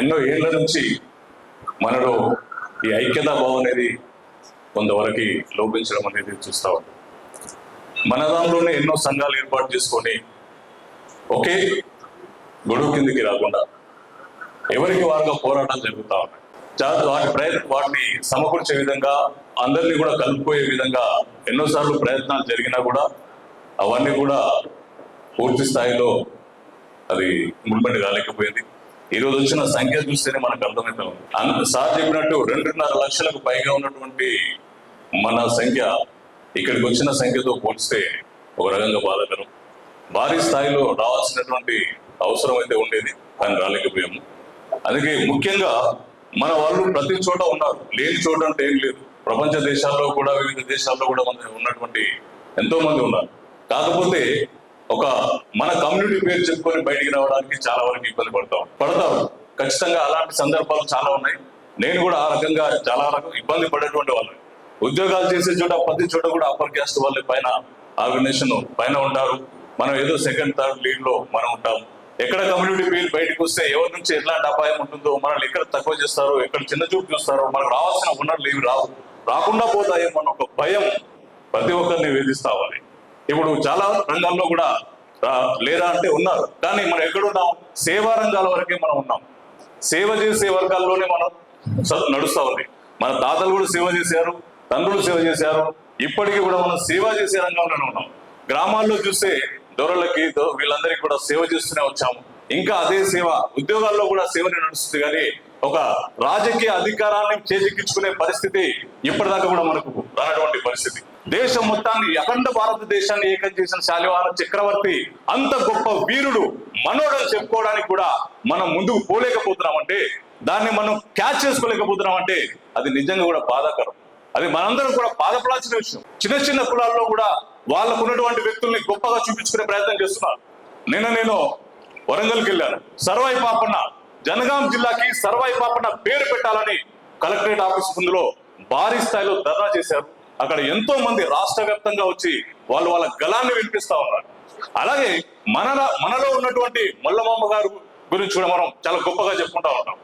ఎన్నో ఏళ్ళ నుంచి మనలో ఈ ఐక్యతా భావం అనేది కొంతవరకు లోపించడం అనేది చూస్తూ ఉంటాం మన దానిలోనే ఎన్నో సంఘాలు ఏర్పాటు చేసుకొని ఒకే గొడుగు కిందికి రాకుండా ఎవరికి వారుగా పోరాటం జరుగుతూ ఉన్నాయి. వాటి ప్రయత్న వాటిని సమకూర్చే విధంగా అందరినీ కూడా కలుపుకోయే విధంగా ఎన్నోసార్లు ప్రయత్నాలు జరిగినా కూడా అవన్నీ కూడా పూర్తి స్థాయిలో అది మున్బండి రాలేకపోయింది. ఈ రోజు వచ్చిన సంఖ్య చూస్తేనే మనకు అర్థమవుతాం ఉంది సార్ చెప్పినట్టు రెండున్నర లక్షలకు పైగా ఉన్నటువంటి మన సంఖ్య ఇక్కడికి వచ్చిన సంఖ్యతో పోలిస్తే ఒక రకంగా బాధకరం. భారీ స్థాయిలో రావాల్సినటువంటి అవసరం అయితే ఉండేది కానీ రాలేకపోయాము. అందుకే ముఖ్యంగా మన వాళ్ళు ప్రతి చోట ఉన్నారు. లేని చోట అంటే ఏం లేదు. ప్రపంచ దేశాల్లో కూడా వివిధ దేశాల్లో కూడా మన ఉన్నటువంటి ఎంతో మంది ఉన్నారు. కాకపోతే ఒక మన కమ్యూనిటీ పేరు చెప్పుకొని బయటికి రావడానికి చాలా వరకు ఇబ్బంది పడతాం పడతాం. ఖచ్చితంగా అలాంటి సందర్భాలు చాలా ఉన్నాయి. నేను కూడా ఆ రకంగా చాలా రకం ఇబ్బంది పడేటువంటి వాళ్ళు. ఉద్యోగాలు చేసే చోట ప్రతి చోట కూడా అప్పర్ క్యాస్ట్ వాళ్ళ పైన ఆర్గనైజేషన్ పైన ఉంటారు. మనం ఏదో సెకండ్ థర్డ్ లీడ్లో మనం ఉంటాం. ఎక్కడ కమ్యూనిటీ పేరు బయటకు వస్తే ఎవరి నుంచి ఎట్లాంటి అపాయం ఉంటుందో మనల్ని ఎక్కడ తక్కువ చేస్తారో ఎక్కడ చిన్న చూపు చూస్తారో మనకు రావాల్సిన ఉన్నట్లు ఏవి రావు. రాకుండా పోతాయేమో అన్న ఒక భయం ప్రతి ఒక్కరిని వేధిస్తావాలి ఇప్పుడు చాలా రంగాల్లో కూడా లేదా అంటే ఉన్నారు. కానీ మనం ఎక్కడున్నాం? సేవా రంగాల వరకే మనం ఉన్నాం. సేవ చేసే వర్గాల్లోనే మనం స- ఉంది మన తాతలు కూడా సేవ చేశారు తండ్రులు సేవ చేశారు. ఇప్పటికీ కూడా మనం సేవ చేసే రంగంలోనే ఉన్నాం. గ్రామాల్లో చూస్తే దొరలకి వీళ్ళందరికీ కూడా సేవ చేస్తూనే వచ్చాము. ఇంకా అదే సేవ ఉద్యోగాల్లో కూడా సేవనే నడుస్తుంది. కానీ ఒక రాజకీయ అధికారాన్ని చేజిక్కించుకునే పరిస్థితి ఇప్పటిదాకా కూడా మనకు రాటువంటి పరిస్థితి. దేశం మొత్తాన్ని అఖండ భారతదేశాన్ని ఏకం చేసిన శాలివాహన చక్రవర్తి అంత గొప్ప వీరుడు మనోడని చెప్పుకోవడానికి కూడా మనం ముందుకు పోలేకపోతున్నామంటే దాన్ని మనం క్యాచ్ చేసుకోలేకపోతున్నామంటే అది నిజంగా కూడా బాధాకరం. అది మనందరం కూడా బాధపడాల్సిన విషయం. చిన్న చిన్న కులాల్లో కూడా వాళ్ళకు ఉన్నటువంటి వ్యక్తుల్ని గొప్పగా చూపించుకునే ప్రయత్నం చేస్తున్నారు. నిన్న నేను వరంగల్కి వెళ్ళాను. సర్వాయి పాపన్న జనగాం జిల్లాకి సర్వాయి పాపన్న పేరు పెట్టాలని కలెక్టరేట్ ఆఫీస్ ముందులో భారీ స్థాయిలో ధర్నా చేశారు. అక్కడ ఎంతో మంది రాష్ట్ర వ్యాప్తంగా వచ్చి వాళ్ళు వాళ్ళ గలాన్ని వినిపిస్తా ఉన్నారు. అలాగే మన మనలో ఉన్నటువంటి మొల్లమామ గారు గురించి కూడా మనం చాలా గొప్పగా చెప్పుకుంటా ఉంటాం.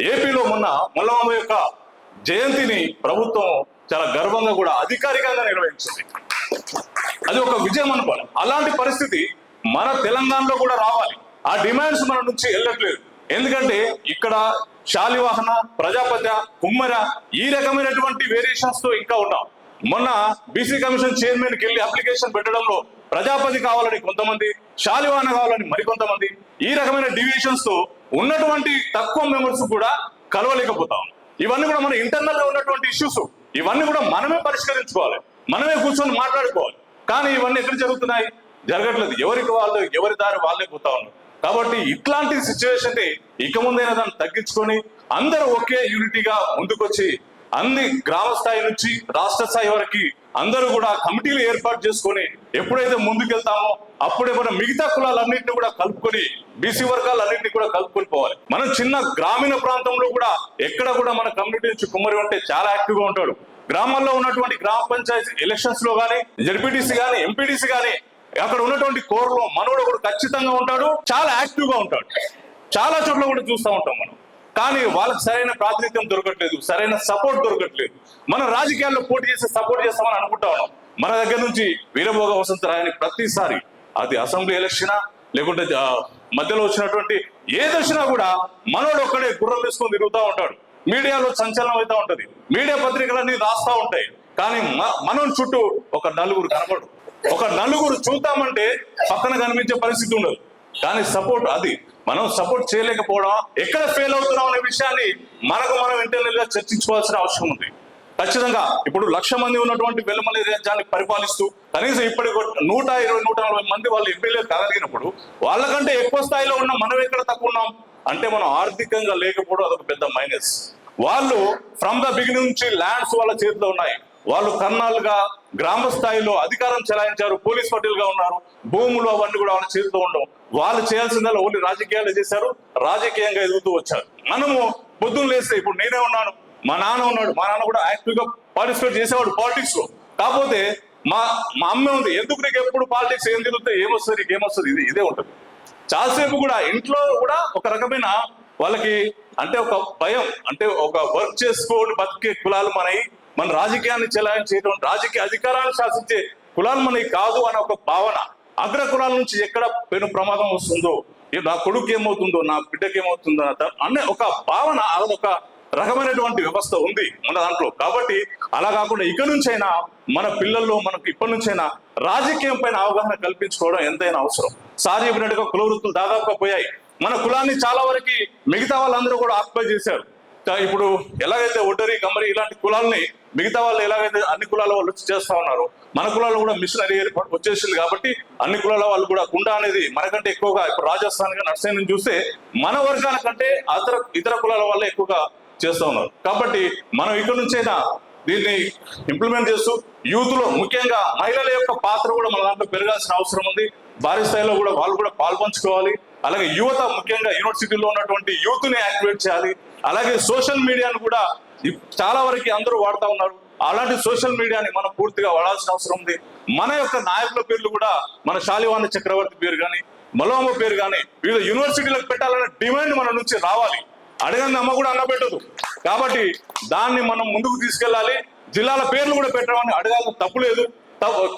ఏపీలో మొన్న మొల్లమామ యొక్క జయంతిని ప్రభుత్వం చాలా గర్వంగా కూడా అధికారికంగా నిర్వహించింది. అది ఒక విజయం అనుకోవాలి. అలాంటి పరిస్థితి మన తెలంగాణలో కూడా రావాలి. ఆ డిమాండ్స్ మన నుంచి వెళ్ళట్లేదు. ఎందుకంటే ఇక్కడ శాలివాహన ప్రజాపతి కుమ్మర ఈ రకమైనటువంటి వేరియేషన్స్తో ఇంకా ఉన్నాం. మొన్న బీసీ కమిషన్ చైర్మన్కి వెళ్ళి అప్లికేషన్ పెట్టడంలో ప్రజాపతి కావాలని కొంతమంది శాలివాహన కావాలని మరికొంతమంది ఈ రకమైన డివియేషన్స్తో ఉన్నటువంటి తక్కువ మెంబర్స్ కూడా కలవలేకపోతాం ఇవన్నీ కూడా మన ఇంటర్నల్గా ఉన్నటువంటి ఇష్యూస్ ఇవన్నీ కూడా మనమే పరిష్కరించుకోవాలి. మనమే కూర్చొని మాట్లాడుకోవాలి. కానీ ఇవన్నీ ఎక్కడ జరుగుతున్నాయి? జరగట్లేదు. ఎవరికి వాళ్ళు ఎవరి దారి వాళ్ళే పోతా ఉన్నారు. కాబట్టి ఇట్లాంటి సిచ్యువేషన్ని ఇక ముందైనా దాన్ని తగ్గించుకొని అందరూ ఒకే యూనిటీగా ముందుకొచ్చి అన్ని గ్రామ స్థాయి నుంచి రాష్ట్ర స్థాయి వరకు అందరూ కూడా కమిటీలు ఏర్పాటు చేసుకొని ఎప్పుడైతే ముందుకెళ్తామో అప్పుడే మనం మిగతా కులాలన్నింటినీ కూడా కలుపుకొని బీసీ వర్గాలన్నింటినీ కూడా కలుపుకొని పోవాలి. మనం చిన్న గ్రామీణ ప్రాంతంలో కూడా ఎక్కడ కూడా మన కమ్యూనిటీ నుంచి కుమ్మరి ఉంటే చాలా యాక్టివ్గా ఉంటాడు. గ్రామాల్లో ఉన్నటువంటి గ్రామ పంచాయతీ ఎలక్షన్స్లో కానీ జడ్పీటీసీ కానీ ఎంపీటీసీ కానీ అక్కడ ఉన్నటువంటి కోర్లో మనోడు కూడా ఖచ్చితంగా ఉంటాడు చాలా యాక్టివ్గా ఉంటాడు. చాలా చోట్ల కూడా చూస్తూ ఉంటాం మనం. కానీ వాళ్ళకి సరైన ప్రాతినిధ్యం దొరకట్లేదు సరైన సపోర్ట్ దొరకట్లేదు. మనం రాజకీయాల్లో పోటీ చేసి సపోర్ట్ చేస్తామని అనుకుంటా ఉన్నాం. మన దగ్గర నుంచి వీరభోగ వసంతరాయని ప్రతిసారి అది అసెంబ్లీ ఎలక్షనా లేకుంటే మధ్యలో వచ్చినటువంటి ఏదొచ్చినా కూడా మనోడు ఒక్కడే గుర్రం తీసుకొని తిరుగుతూ ఉంటాడు. మీడియాలో సంచలనం అవుతా ఉంటది. మీడియా పత్రికలన్నీ రాస్తూ ఉంటాయి. కానీ మనం చుట్టూ ఒక నలుగురు కనబడు ఒక నలుగురు చూద్దామంటే పక్కన కనిపించే పరిస్థితి ఉండదు. కానీ సపోర్ట్ అది. మనం సపోర్ట్ చేయలేకపోవడం ఎక్కడ ఫెయిల్ అవుతున్నాం అనే విషయాన్ని మనకు మనం ఇంటర్నల్గా చర్చించుకోవాల్సిన అవసరం ఉంది. ఖచ్చితంగా ఇప్పుడు లక్ష మంది ఉన్నటువంటి వెల్లమల్లి రాజ్యాన్ని పరిపాలిస్తూ కనీసం ఇప్పటి నూట ఇరవై నూట నలభై మంది వాళ్ళు ఎమ్మెల్యే కాగలిగినప్పుడు వాళ్ళకంటే ఎక్కువ స్థాయిలో ఉన్న మనం ఎక్కడ తక్కువ ఉన్నాం? అంటే మనం ఆర్థికంగా లేకపోవడం అదొక పెద్ద మైనస్ వాళ్ళు ఫ్రమ్ ద బిగినింగ్ నుంచి ల్యాండ్స్ వాళ్ళ చేతిలో ఉన్నాయి. వాళ్ళు కర్నాలుగా గ్రామ స్థాయిలో అధికారం చెలాయించారు పోలీస్ పట్టులుగా ఉన్నారు భూములు అవన్నీ కూడా వాళ్ళ చేతిలో ఉండవు. వాళ్ళు చేయాల్సిందల్లా ఓన్లీ రాజకీయాలు చేశారు రాజకీయంగా ఎదుగుతూ వచ్చారు. మనము పొద్దున్న లేస్తే ఇప్పుడు నేనే ఉన్నాను మా నాన్న ఉన్నాడు మా నాన్న కూడా యాక్టివ్గా పార్టిసిపేట్ చేసేవాడు పాలిటిక్స్లో కాకపోతే మా మా అమ్మ ఉంది ఎందుకు నీకు ఎప్పుడు పాలిటిక్స్ ఏం తిరుగుతే ఏమొస్తుంది నీకు ఏమొస్తుంది ఇది ఇదే ఉంటుంది. చాలాసేపు కూడా ఇంట్లో కూడా ఒక రకమైన వాళ్ళకి అంటే ఒక భయం అంటే ఒక వర్క్ చేసుకోని బతికే కులాలు మనవి మన రాజకీయాన్ని చెలాయించేటువంటి రాజకీయ అధికారాన్ని శాసించే కులాలు మనకి కాదు అనే ఒక భావన అగ్ర కులాల నుంచి ఎక్కడ పెను ప్రమాదం వస్తుందో ఏ నా కొడుకు ఏమవుతుందో నా బిడ్డకి ఏమవుతుందో అనే ఒక భావన అదొక రకమైనటువంటి వ్యవస్థ ఉంది మన దాంట్లో. కాబట్టి అలా కాకుండా ఇక నుంచైనా మన పిల్లల్లో మనకు ఇప్పటి నుంచైనా రాజకీయం పైన అవగాహన కల్పించుకోవడం ఎంతైనా అవసరం. సార్ చెప్పినట్టుగా కుల వృత్తులు దాదాపుగా పోయాయి. మన కులాన్ని చాలా వరకు మిగతా వాళ్ళందరూ కూడా ఆక్యుపై చేశారు. ఇప్పుడు ఎలాగైతే ఒడ్డరి కమ్మరి ఇలాంటి కులాల్ని మిగతా వాళ్ళు ఎలాగైతే అన్ని కులాల వాళ్ళు వచ్చి చేస్తా ఉన్నారు మన కులాల్లో కూడా మిషనరీ ఏర్పాటు వచ్చేసింది కాబట్టి అన్ని కులాల వాళ్ళు కూడా కుండ అనేది మనకంటే ఎక్కువగా ఇప్పుడు రాజస్థాన్గా నర్సైన్ చూస్తే మన వర్గాల కంటే అతర ఇతర కులాల వాళ్ళే ఎక్కువగా చేస్తూ ఉన్నారు. కాబట్టి మనం ఇక్కడ నుంచైనా దీన్ని ఇంప్లిమెంట్ చేస్తూ యూత్లో ముఖ్యంగా మహిళల యొక్క పాత్ర కూడా మన దాంట్లో పెరగాల్సిన అవసరం ఉంది. భారీ స్థాయిలో కూడా వాళ్ళు కూడా పాల్పంచుకోవాలి. అలాగే యువత ముఖ్యంగా యూనివర్సిటీలో ఉన్నటువంటి యూత్ని యాక్టివేట్ చేయాలి. అలాగే సోషల్ మీడియాను కూడా చాలా వరకు అందరూ వాడుతూ ఉన్నారు. అలాంటి సోషల్ మీడియాని మనం పూర్తిగా వాడాల్సిన అవసరం ఉంది. మన యొక్క నాయకుల పేర్లు కూడా మన శాలివాణి చక్రవర్తి పేరు కానీ మలోమ పేరు కానీ వివిధ యూనివర్సిటీలకు పెట్టాలనే డిమాండ్ మన నుంచి రావాలి. అడగంది అమ్మ కూడా అన్నపెట్టదు కాబట్టి దాన్ని మనం ముందుకు తీసుకెళ్ళాలి. జిల్లాల పేర్లు కూడా పెట్టమని అడగాల్సిన తప్పు లేదు.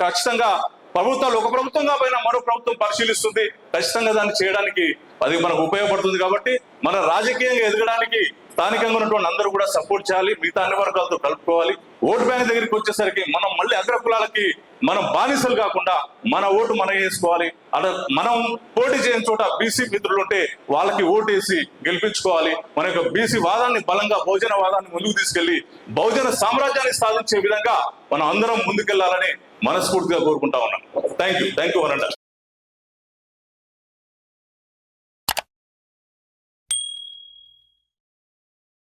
ఖచ్చితంగా ప్రభుత్వాలు ఒక ప్రభుత్వంగా పైన మరో ప్రభుత్వం పరిశీలిస్తుంది. ఖచ్చితంగా దాన్ని చేయడానికి అది మనకు ఉపయోగపడుతుంది కాబట్టి మన రాజకీయంగా ఎదగడానికి స్థానికంగా ఉన్నటువంటి అందరూ కూడా సపోర్ట్ చేయాలి మిగతా అన్ని వర్గాలతో కలుపుకోవాలి. ఓటు బ్యాంక్ దగ్గరికి వచ్చేసరికి మనం మళ్ళీ అగ్ర కులాలకి మనం బానిసలు కాకుండా మన ఓటు మనం వేసుకోవాలి. అలా మనం పోటీ చేయని చోట బీసీ మిత్రులు ఉంటే వాళ్ళకి ఓటు వేసి గెలిపించుకోవాలి. మన యొక్క బీసీ వాదాన్ని బలంగా బహుజన వాదాన్ని ముందుకు తీసుకెళ్ళి బహుజన సామ్రాజ్యాన్ని సాధించే విధంగా మనం అందరం ముందుకెళ్ళాలని మనస్ఫూర్తిగా కోరుకుంటా ఉన్నాం. థ్యాంక్ యూ థ్యాంక్ యూ వరండా